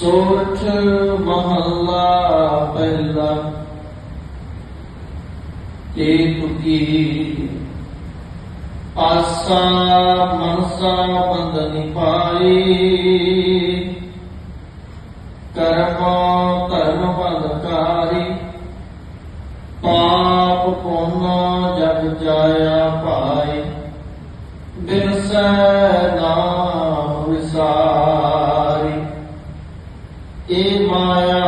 ਸੋਰਠ ਮਹੱਲਾ ਪਹਿਲਾ। ਤੇ ਤੁਕੀ ਆਸਾ ਮਨਸਾ ਬੰਦਨੀ ਪਾਈ। ਕਰਮ ਧਰਮ ਬੰਧਕਾਰੀ ਪਾਪ ਪੁੰਨ ਜਗ ਜਾਇਆ ਭਾਈ। ਬਿਨਸੈ ਏ ਮਾਇਆ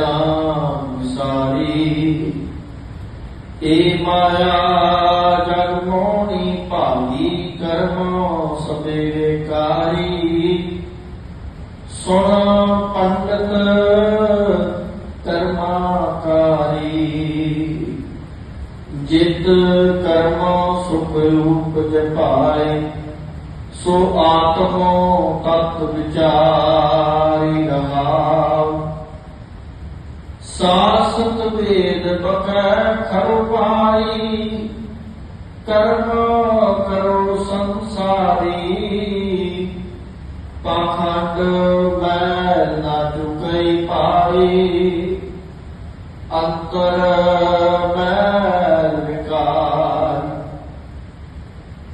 ਨਾਮ ਵਿਸਾਰੀ ਏ ਮਾਇਆ ਜਗ ਮੋਹਣੀ ਭਾਗੀ ਕਰਮ ਸਭੇ ਕਾਰੀ ਸੁਣ ਪੰਡਤ ਕਰਮਾਕਾਰੀ। ਜਿਤ ਕਰਮ ਸੁਖ ਉਪਜ ਪਾਏ ਸੋ ਆਤਮੋ ਤਤ ਵਿਚਾਰੀ ਰਹਾਉ। ਸਾਸਤ ਵੇਦ ਬਕੈ ਖਰ ਪਾਈ। ਕਰਮ ਕਰੋ ਸੰਸਾਰੀ। ਪਾਖੰਡ ਮੈਲ ਨਾ ਚੁਕਈ ਪਾਈ। ਅੰਤਰ ਮੈਲ ਵਿਕਾਰ।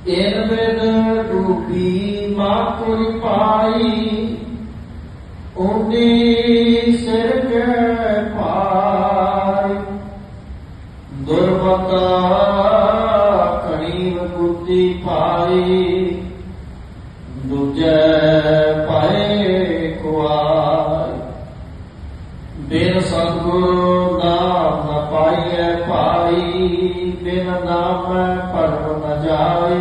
ਇਨ ਬਿਨ ਰੂਪੀ ਮਾਤੁਰ ਪਾਈ। ਓਨੀ ਦੁਰਮਤਾ ਕਣੀ ਬੁੱਧੀ ਪਾਈ ਦੂਜੈ ਪਾਏ ਕੁਆਈ ਬਿਨ ਸਤਿਗੁਰ ਨਾਮ ਨ ਪਾਈਐ ਪਾਈ ਬਿਨ ਨਾਮ ਪਰਮ ਨ ਜਾਏ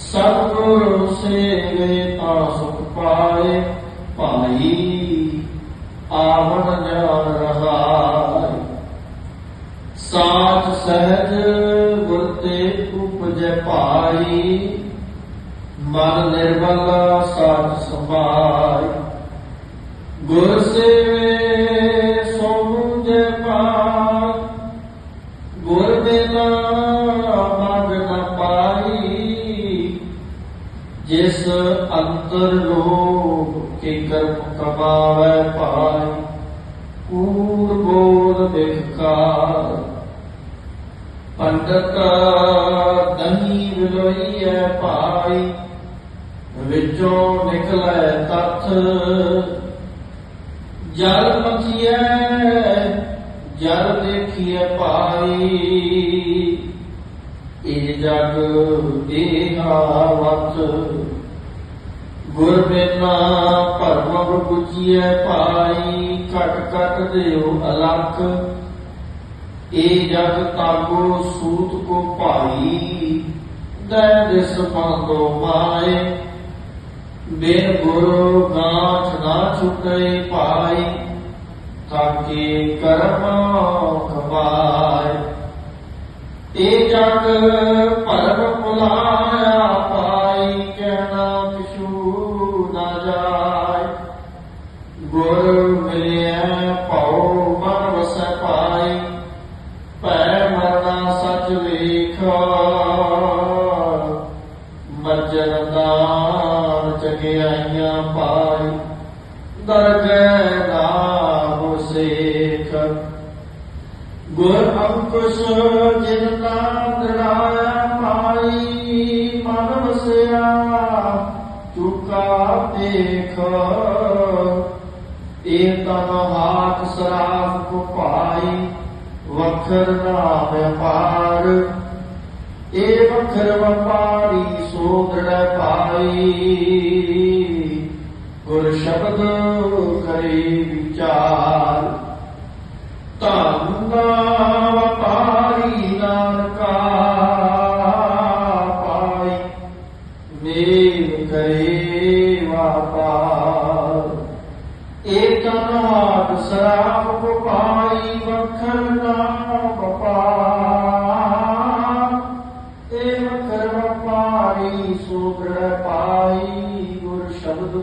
ਸਤਿਗੁਰ ਸੇਵੇ ਤਾਂ ਸੁਖ ਪਾਏ ਭਾਈ ਆਵਣ ਜਾਣ ਸਾਚ ਸਹਿਜ ਗੁਰ ਤੇ ਉਪਜੈ ਪਾਈ ਮਨ ਨਿਰਮਲ ਸਾਚ ਸਮਾਈ ਗੁਰ ਸੇਵੇ ਸੋਮੁੰਦੇ ਪਾਈ ਗੁਰ ਬਿਨਾ ਮਗ ਨ ਪਾਈ। ਜਿਸ ਅੰਤਰ ਲੋਕ ਕੇ ਕਰਮ ਕਮਾਵੇ ਪਾਈ ਕੂੜ ਬੋਲ ਬਿਕਾਰ ਪੰਡਤ ਦਹੀ ਵਿਲੋਈਐ ਪਾਈ ਵਿੱਚੋਂ ਨਿਕਲੈ ਤਥ। ਜਲ ਮਥੀਐ ਜਲ ਦੇਖੀਐ ਪਾਈ ਇਹ ਜਗ ਦੇਹਾਵਤ ਗੁਰ ਬਿਨਾ ਭਰਮ ਬੁਝੀਐ ਪਾਈ ਘਟ ਘਟ ਦਿਓ ਅਲਖ ਇਹ ਜਗ ਤਾਗੋ ਸੂਤ ਕੋ ਭਾਈ, ਦੈ ਦਿਸ ਮਾਏ। ਬਿਨ ਗੁਰੂ ਗਾਠ ਨਾ ਛੁਟੇ ਪਾਈ ਤਾਕੇ ਕਰਮ ਕਮਾਏ ਇਹ ਜਗ ਭਰਮ ਭੁਲਾਇਆ ਪਾਈ ਕਹਿਣਾ ਕਿਛੂ ਨਾ ਜਾਏ। ਗੁਰ ਮਿਲਿਆ ਚਗਿਆਈਆਂ ਪਾਈ, ਦਰਗਹਿ ਨਾਮ ਸੇਖ। ਗੁਰ ਅੰਕੁਸ਼ ਜਿਨ ਨਾਮ ਦ੍ਰਿੜਾਇਆ ਪਾਈ, ਮਨ ਵਸਿਆ, ਚੁਕਾ ਦੇਖ। ਇਹ ਤਨ ਹਾਥ ਸਰਾਪ ਕੋ ਪਾਈ ਵਖਰ ਨਾਮ ਅਪਾਰ ਇਹ ਵਖਰ ਵਪਾਰੀ ਸੋ ਦ੍ਰਿੜ ਪਾਈ, ਗੁਰ ਸ਼ਬਦ ਕਰੇ ਵਿਚਾਰ। ਧੰਨ ਵਪਾਰੀ ਨਾਨਕਾ ਪਾਈ, ਮੇਲ ਕਰੇ ਵਾਪਾਰ। ਏਕਨ ਹਾਟ ਸਰਾਪ ਕੋ ਪਾਈ, ਵਖਰ ਨਾਮ ਬਪਾਰ